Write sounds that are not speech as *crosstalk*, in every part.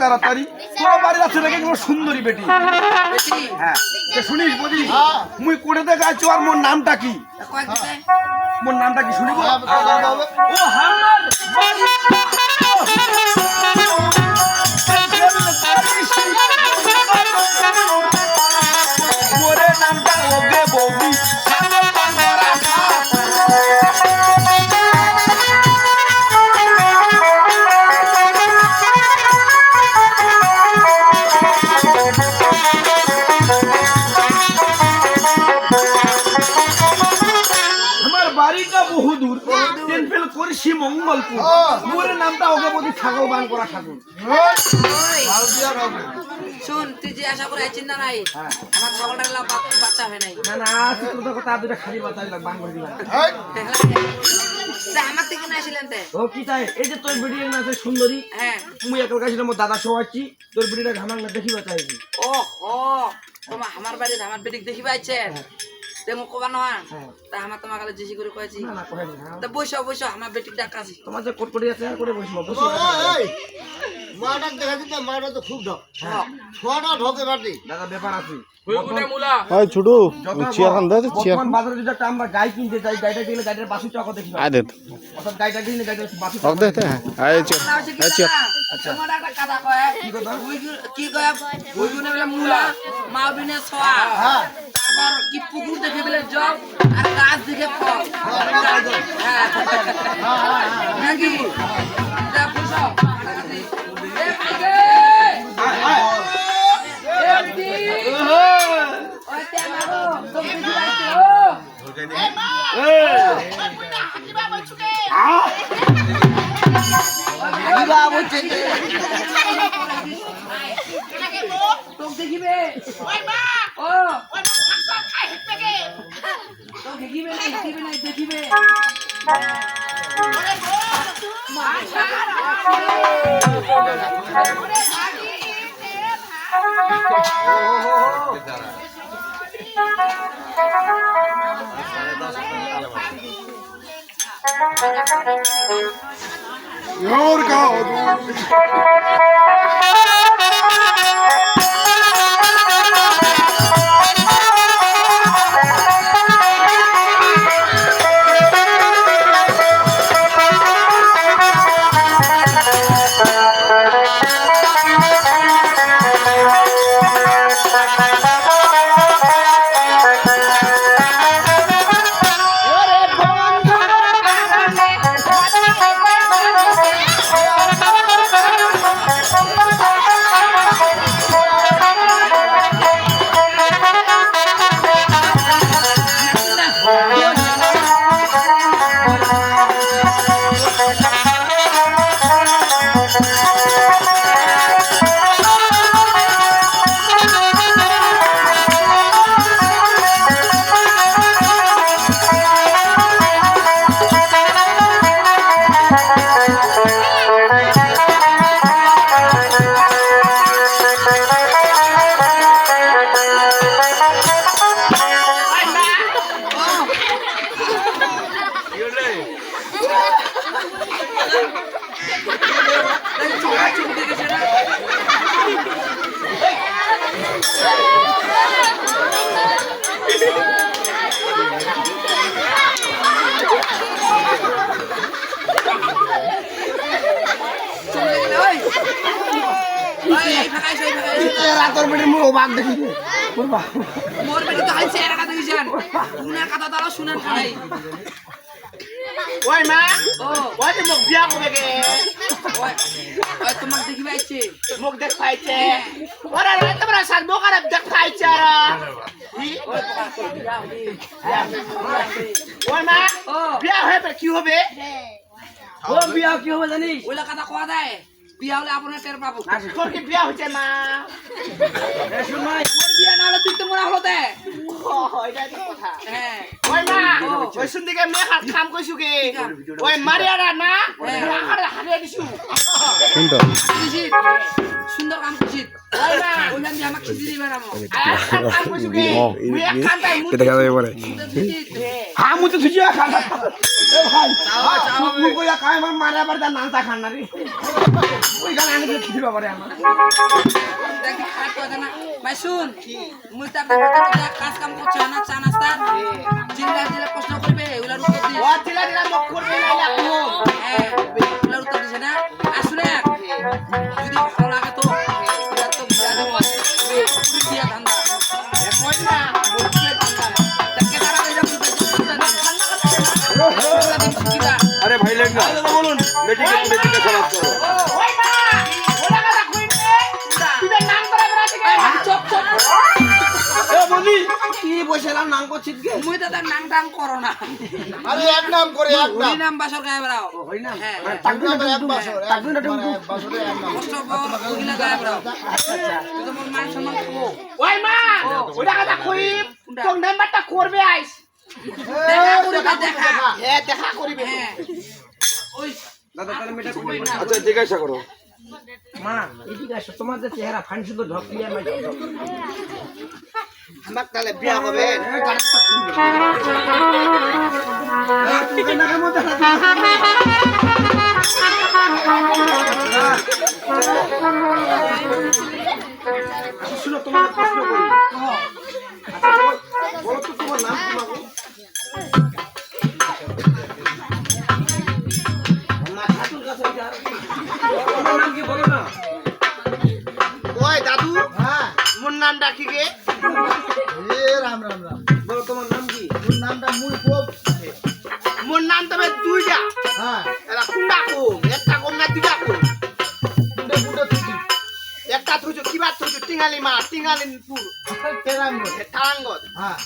তাড়াতাড়ি। তোমার বাড়ি যাচ্ছে নাকি তোমার সুন্দরী বেটি। হ্যাঁ। শুনিস বলি মুই কোঠে থেকে আর মোর নামটা কি? মোর নামটা কি শুনিব? ও হামার *laughs* মঙ্গলপুর। মোরে নামটা ছাগল বান করা ঠাকুর। শুন তুই যে আশা করে আছিস না নাই হ্যাঁ। আমার ছাগলটা গেলাম বাচ্চা হয় নাই। না না তুই তো কথা দুটা খালি লাগ বান করে দিবা আমার থেকে না আসিলেন ও কি তাই? এই যে তোর ভিডিও না আছে সুন্দরী। হ্যাঁ। মুই একাল কাছে মোর দাদা শোয়াচ্ছি তোর ভিডিওটা ঘামাং না দেখিবা চাইছি ও ও তোমার আমার বাড়িতে আমার বেটিক দেখি পাইছেন তেমন কবা নহয় হ্যাঁ। তা আমার তোমার কাছে জিজি কহে না তা বসো বসো আমার বেটিক ডাকাছি তোমার যে কোট করে আছে করে বসবো বসবো দেখা দিতে মাটা তো খুব ঢক ছোয়াটা ঢকে বাটি দাদা ব্যাপার আছে ওই ছোটু খান দে চেয়ার বর্তমান বাজারে যদি একটা আমরা গাই কিনতে যাই গাইটা কিনলে গাইটার বাসু চক দেখিবা আয় দে অর্থাৎ গাইটা কিনলে গাইটার বাসু হক দে হ্যাঁ আয় চেয়ার আয় চেয়ার আচ্ছা। তোমার একটা কথা কয় কি কথা? কি কয় ওই গুনে বলে মূলা মা বিনে ছোয়া তারপর কি পুকুর দেখে বলে জল আর গাছ দেখে ফল হ্যাঁ। নাকি? তোক দেখিবে দেখিবে না দেখিবে না দেখিবে ওর গাও। রাতর বেড়ে মুখ বাঘ দেখি ওর বাপ মোর বেটি তো এর কথা দিছেন উনার কথা তারা শুনেন নাই ওই মা ও ওই যে মুখ বিয়া করে গে। ওই ওই তোমাক দেখিবা আইছে মুখ দেখ পাইছে ওরা রে তোমরা সাত আর দেখ পাইছে আর ওই মা ও বিয়া হয়ে কি হবে? ও বিয়া কি হবে জানিস? ওইলা কথা কোয়া দেয়। বিয়া হলে আপনার টের পাবো। তোর কি বিয়া হয়েছে মা? এ শুন ভাই তোর বিয়া না হলে তুই তো মরা হলো কথা। হ্যাঁ। ওই মা ওই শুন দিকে মেয়ে হাত কাম কইছু কি? ওই মারিয়ারা না হারে হারিয়ে দিছু। কোনটা সুন্দর কাম হ্যাঁ শুন মুই তো কাজ কাম করছে না চা নাস্তা জিল্লা জিল্লা প্রশ্ন করবে ওগুলার উত্তর দিস ও তিলা তিলা মুখ করবে না লাগু ওগুলার উত্তর দিছে না আসলে যদি বসেলাম নাম করছিস গে মুই তো তার নাং টাং করো না। আরে এক নাম করে এক ওই নাম বাসর গায়ে বেড়াও। হই না হ্যাঁ। টাকবিনা এক বছর টাকবিনা বছরে এক নাম। কষ্ট ওগুলা গায়ে বেড়াও। তুই তো মোর মান সম্মান করব। ওই মা ওটা কথা কইব। তোর নাম্বারটা করবে আইস। দেখা করবে দেখা। হ্যাঁ দেখা করিবে। হ্যাঁ। ওই দাদা তাহলে মেটা কই না আচ্ছা জিজ্ঞাসা করো। মা এদিকে আসো তোমার যে চেহারা ফান শুধু ঢকিয়ে আমার আমাক তাহলে বিয়া হবে। তোমার নাম কি তোমার নাম বলো না ওই দাদু হ্যাঁ। মোর নাম ডাকি গে রাম রাম রাম। বলো তোমার নাম কি? তোর নামটা মুই খুব মোর নাম তবে দুইটা হ্যাঁ। এলা কুন্ডা একটা কম না দুইটা তুই একটা টিঙ্গালি মা হ্যাঁ।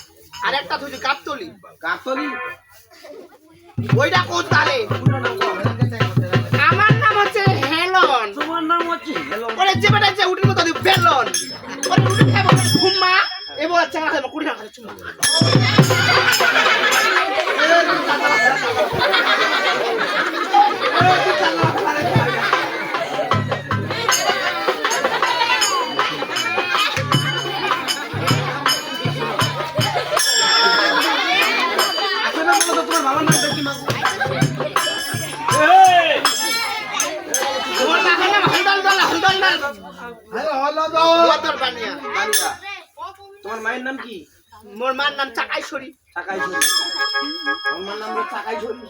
আর একটা থুজু গাবতলি। কাতলি ওইটা কোন তালে। আমার নাম হচ্ছে হেলন। তোমার নাম হচ্ছে হ্যালো ওরে যে বেটা যে উঠির মতো বেলন। ওরে চাঙ্গা খাব কুড়ি টাকা চুমা আচ্ছা না বলো তো তোমার বাবার তোমার মায়ের নাম কি? মোর মার নাম চাকাইছড়ি। চাকাই ছড়ি আমার নাম হলো চাকাই ছড়ি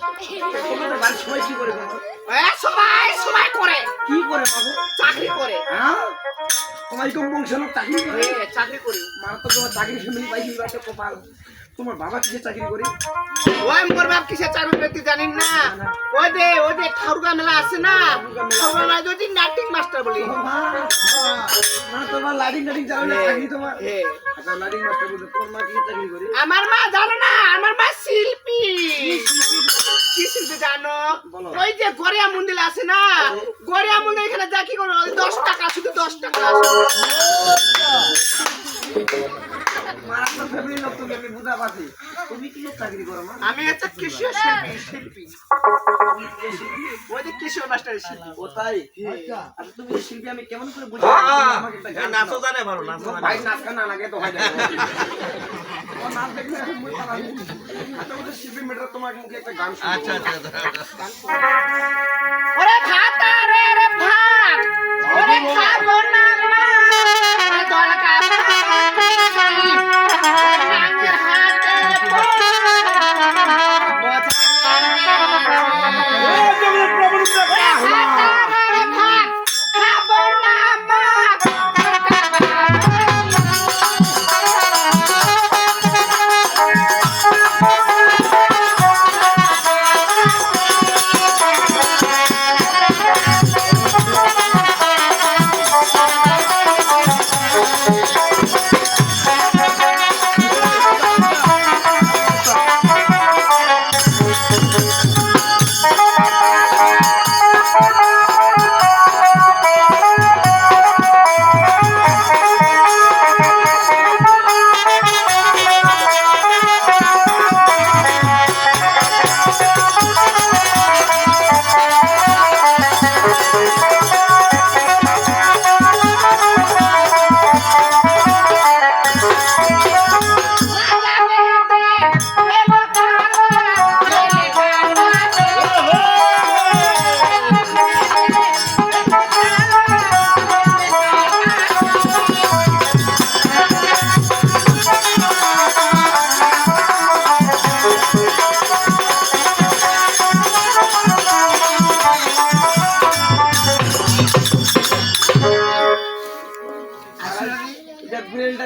তোমাদের বাড়ির সবাই কি করে বাবা? এ সবাই সবাই করে। কি করে বাবু? চাকরি করে। হ্যাঁ? তোমার কি বংশ লোক চাকরি করে। এ চাকরি করে। মা তো তোমার চাকরি শুনে পাইছি কপাল। তোমার বাবা কিসে চাকরি করে? ওই মোর বাপ কিসে চাকরি করতে জানিন না? ওই যে ওই যে ঠাকুরগা মেলা আছে না? ঠাকুরগা মেলা। যদি নাটিক মাস্টার বলি। না তোমার লাইটিং টাইটিং চালানো চাকরি তোমার এ, আচ্ছা লাইটিং মাস্টার বলতে তোমার মা কিসে চাকরি করে? আমার মা জানো না আমার মা শিল্পী। কি শিল্পী? জানো? ওই যে গড়িয়া মন্দির আছে না? গড়িয়া মন্দির এখানে যা কি করো? দশ টাকা শুধু দশ টাকা? আমি বুঝা পাচ্ছি কি লোক চাকরি করো মা? আমি হচ্ছে কিশোর শিল্পী। শিল্পী। ওই যে শিল্পী। ও তাই আচ্ছা আচ্ছা তুমি শিল্পী আমি কেমন করে বুঝি? আমাকে একটা নাচো জানে? ভালো নাচো ভাই নাচ না লাগে তো হয় না। *laughs* আচ্ছা শিল্পী মেয়েটা তোমার মুখে একটা গান আচ্ছা আচ্ছা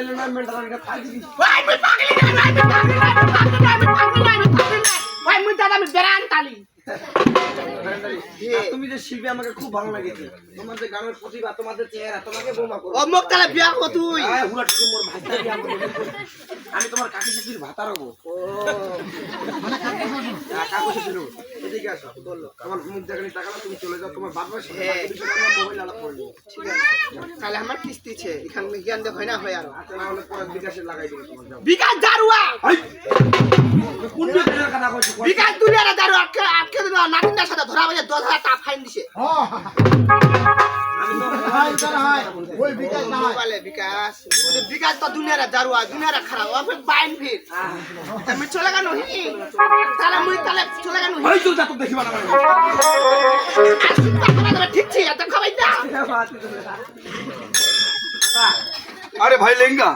মেন্টাল এটা খাই দিবি। ওই মুই পাগলি না ওই মুই পাগলি না পাগলি না পাগলি না পাগলি না। ওই মুই দাদা আমি বেরান তালি। তুমি যে শিল্পী আমাকে খুব ভালো লেগেছে তোমার যে গানের প্রতিভা তোমাদের চেহারা তোমাকে বোমা করো তালে বিয়া কো তুই। টুকু মোর। আমি তোমার কাকি শ্বশুর ভাতা রবো। হ্যাঁ, কাকু হব। এদিকে আসো তোমার মুখ দেখানি টাকা তুমি চলে যাও তোমার বাবার সাথে হ্যাঁ। মোবাইল আলাপ ঠিক আছে তাহলে আমার কিস্তি ছে এখান জ্ঞান দেখ হয় না হয় আর। আচ্ছা, পরে বিকাশে লাগাই দিবো তোমার বিকাশ দারুয়া! কোন বিকাশের কথা কইছো? বিকাশ দুনিয়ারে দারু আটকে আটকে দিল নাতিনটার সাথে ধরা বাজে দশ হাজার টাকা ফাইন দিছে। বিকাশ না বিকাশ তো দুনিয়ারে দারুয়া দুনিয়ারে খারাপ বাইন ফির আমি চলে গেল তাহলে মুই তাহলে চলে গেল তো দেখিবা না। ঠিক ছি এত খাবাই না আরে ভাই লেঙ্গা